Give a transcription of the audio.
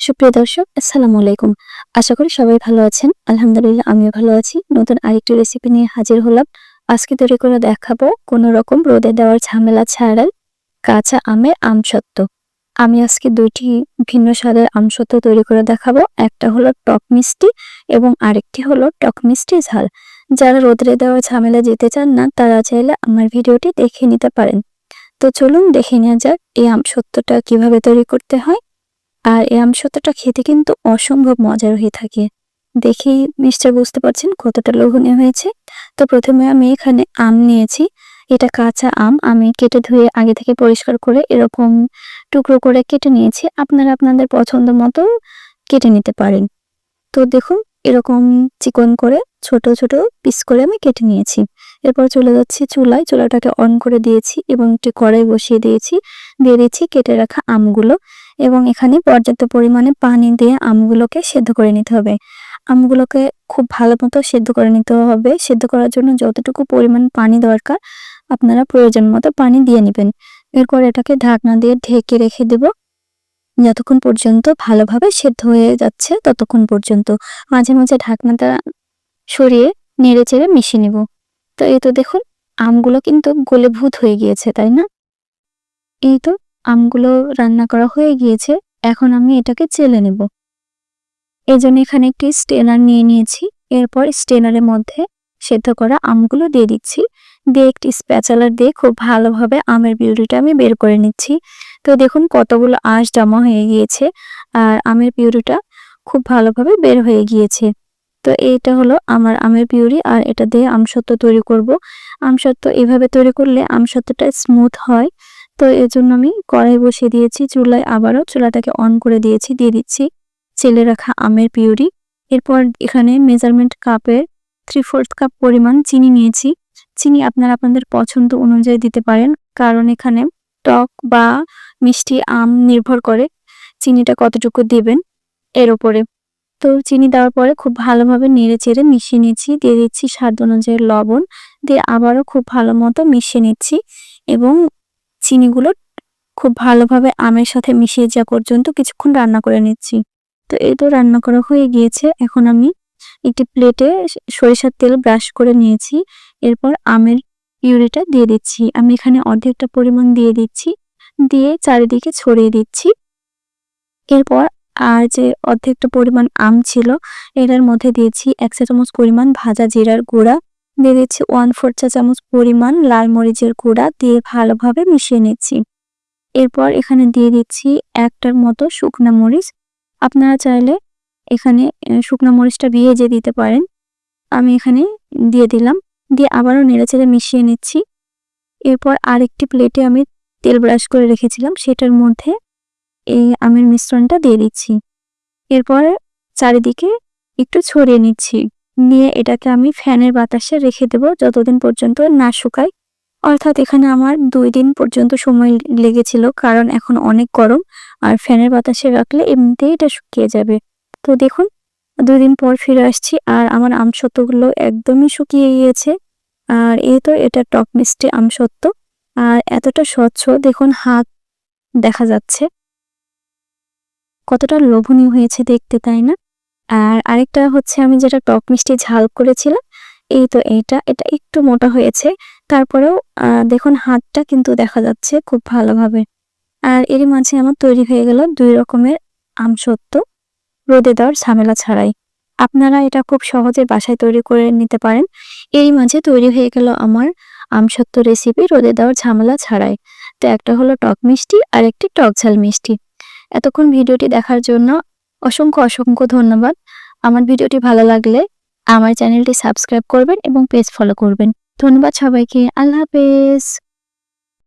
সুপ্রিয় দর্শক, আসসালামু আলাইকুম। আশা করি সবাই ভালো আছেন। আলহামদুলিল্লাহ, আমিও ভালো আছি। নতুন আরেকটি রেসিপি নিয়ে হাজির হলাম। আজকে তৈরি করে দেখাবো কোনো রকম রোদে দেওয়ার ঝামেলা ছাড়াই কাঁচা আমের আমসত্ত্ব। আমি আজকে দুইটি ভিন্ন স্বাদের আমসত্ত্ব তৈরি করে দেখাবো। একটা হলো টক মিষ্টি এবং আরেকটি হলো টক মিষ্টি ঝাল। যারা রোদে দেওয়ার ঝামেলা যেতে চান না, তারা চাইলে আমার ভিডিওটি দেখে নিতে পারেন। তো চলুন দেখে নেওয়া যাক এই আমসত্ত্বটা কীভাবে তৈরি করতে হয়। আর এই আমসত্ত্বটা খেতে কিন্তু অসম্ভব মজার হয়ে থাকে। দেখেই নিশ্চয় বুঝতে পারছেন কতটা লোভনীয় হয়েছে। তো প্রথমে আমি এখানে আম নিয়েছি। এটা কাঁচা আম, আমি কেটে ধুয়ে আগে থেকে পরিষ্কার করে এরকম টুকরো করে কেটে নিয়েছি। আপনারা আপনাদের পছন্দ মতো কেটে নিতে পারেন। তো দেখুন, এরকম চিকন করে, ছোট ছোট পিস করে আমি কেটে নিয়েছি। এরপর চলে যাচ্ছি চুলায়। চুলাটাকে অন করে দিয়েছি এবং একটি কড়াই বসিয়ে দিয়েছি। দিয়ে দিচ্ছি কেটে রাখা আমগুলো। এবং এখানে পর্যাপ্ত পরিমাণে পানি দিয়ে আমগুলোকে সেদ্ধ করে নিতে হবে। আমগুলোকে খুব ভালো মতো সেদ্ধ করে নিতে হবে। সেদ্ধ করার জন্য যতটুকু পরিমাণ পানি দরকার, আপনারা প্রয়োজন মতো পানি দিয়ে নেবেন। এরপর এটাকে ঢাকনা দিয়ে ঢেকে রেখে দেব। যতক্ষণ পর্যন্ত ভালোভাবে সেদ্ধ হয়ে যাচ্ছে ততক্ষণ পর্যন্ত। মাঝে মাঝে ঢাকনাটা সরিয়ে নেড়ে চেড়ে মিশিয়ে নেব। তো এই তো দেখুন, আমগুলো কিন্তু গলে ভূত হয়ে গিয়েছে, তাই না? এই তো আমগুলো রান্না করা হয়ে গিয়েছে, এখন আমি এটাকে চেলে নেব। এই জন্য এখানে একটি স্টেনার নিয়ে নিয়েছি, এরপর স্টেনারের মধ্যে সেদ্ধ করা আমগুলো দিয়ে দিচ্ছি। দিয়ে একটি স্প্যাচালার দিয়ে খুব ভালোভাবে আমের পিউরিটা আমি বের করে নিচ্ছি। তো দেখুন কতগুলো আঁশ জমা হয়ে গিয়েছে, আর আমের পিউরিটা খুব ভালোভাবে বের হয়ে গিয়েছে। তো এইটা হলো আমার আমের পিউরি, আর এটা দিয়ে আমসত্ত্ব তৈরি করব। আমসত্ত্ব এভাবে তৈরি করলে আমসত্ত্বটা স্মুথ হয়। তো এর জন্য আমি কড়াই বসিয়ে দিয়েছি, চুলায় আবারও চুলাটাকে অন করে দিয়েছি, দিয়ে দিচ্ছি চেলে রাখা আমের পিউরি। এরপর এখানে মেজারমেন্ট কাপের থ্রি ফোর্থ কাপ পরিমাণ চিনি নিয়েছি। চিনি আপনারা আপনাদের পছন্দ অনুযায়ী দিতে পারেন, কারণ এখানে টক বা মিষ্টি আম নির্ভর করে চিনিটা কতটুকু দিবেন এর ওপরে তো চিনি দেওয়ার পরে খুব ভালোভাবে নেড়ে চেড়ে মিশিয়ে নিচ্ছি দিয়ে দিচ্ছি স্বাদ অনুযায়ী লবণ, দিয়ে আবারও খুব ভালো মতো মিশিয়ে নিচ্ছি এবং চিনিগুলো খুব ভালোভাবে আমের সাথে মিশিয়ে যাওয়া পর্যন্ত কিছুক্ষণ রান্না করে নিচ্ছি। তো এই তো রান্না করা হয়ে গিয়েছে। এখন আমি একটি প্লেটে সরিষার তেল ব্রাশ করে নিয়েছি। এরপর আমের পিউরিটা দিয়ে দিচ্ছি। আমি এখানে অর্ধেকটা পরিমাণ দিয়ে দিচ্ছি। দিয়ে চারিদিকে ছড়িয়ে দিচ্ছি। এরপর আর যে অর্ধেকটা পরিমাণ আম ছিল, এটার মধ্যে দিয়েছি এক চামচ পরিমাণ ভাজা জিরার গুঁড়া। দিয়ে দিচ্ছি ওয়ান ফোর চা চামচ পরিমাণ লাল মরিচের গুঁড়া দিয়ে ভালোভাবে মিশিয়ে নিচ্ছি। এরপর এখানে দিয়ে দিচ্ছি একটার মতো শুকনা মরিচ। আপনারা চাইলে এখানে শুকনা মরিচটা ভিজে দিতে পারেন। আমি এখানে দিয়ে দিলাম। দিয়ে আবারও নেড়েচেড়ে মিশিয়ে নিচ্ছি। এরপর আরেকটি প্লেটে আমি তেল ব্রাশ করে রেখেছিলাম। সেটার মধ্যে এই আমের মিশ্রণটা দিয়ে দিচ্ছি। এরপর চারিদিকে একটু ছড়িয়ে নিচ্ছি। নিয়ে এটাকে আমি ফ্যানের বাতাসে রেখে দেব যতদিন পর্যন্ত না শুকায়। অর্থাৎ এখানে আমার দুই দিন পর্যন্ত সময় লেগেছিল, কারণ এখন অনেক গরম, আর ফ্যানের বাতাসে রাখলে এমনিতেই এটা শুকিয়ে যাবে। তো দেখুন, দুই দিন পর ফিরে আসছি, আর আমার আমসত্ত্বগুলো একদমই শুকিয়ে গিয়েছে। আর এই তো এটা টক মিষ্টি আমসত্ত্ব, আর এতটা স্বচ্ছ, দেখুন হাত দেখা যাচ্ছে। কতটা লোভনীয় হয়েছে দেখতে, তাই না? আর আরেকটা হচ্ছে আমি যেটা টক মিষ্টি ঝাল করেছিলাম, এই তো এইটা এটা একটু মোটা হয়েছে। তারপরেও দেখুন হাতটা কিন্তু দেখা যাচ্ছে খুব ভালোভাবে। আর এরই মাঝে আমার তৈরি হয়ে গেল দুই রকমের আমসত্ত্ব, রোদে দেওয়ার ঝামেলা ছাড়াই। আপনারা এটা খুব সহজে বাসায় তৈরি করে নিতে পারেন। এরই মাঝে তৈরি হয়ে গেল আমার আমসত্ত্ব রেসিপি রোদে দেওয়ার ঝামেলা ছাড়াই। তো একটা হলো টক মিষ্টি আর একটি টক ঝাল মিষ্টি। এতক্ষণ ভিডিওটি দেখার জন্য অসংখ্য অসংখ্য ধন্যবাদ। আমার ভিডিওটি ভালো লাগলে আমার চ্যানেলটি সাবস্ক্রাইব করবেন এবং পেজ ফলো করবেন। ধন্যবাদ সবাইকে। আল্লাহ হাফেজ।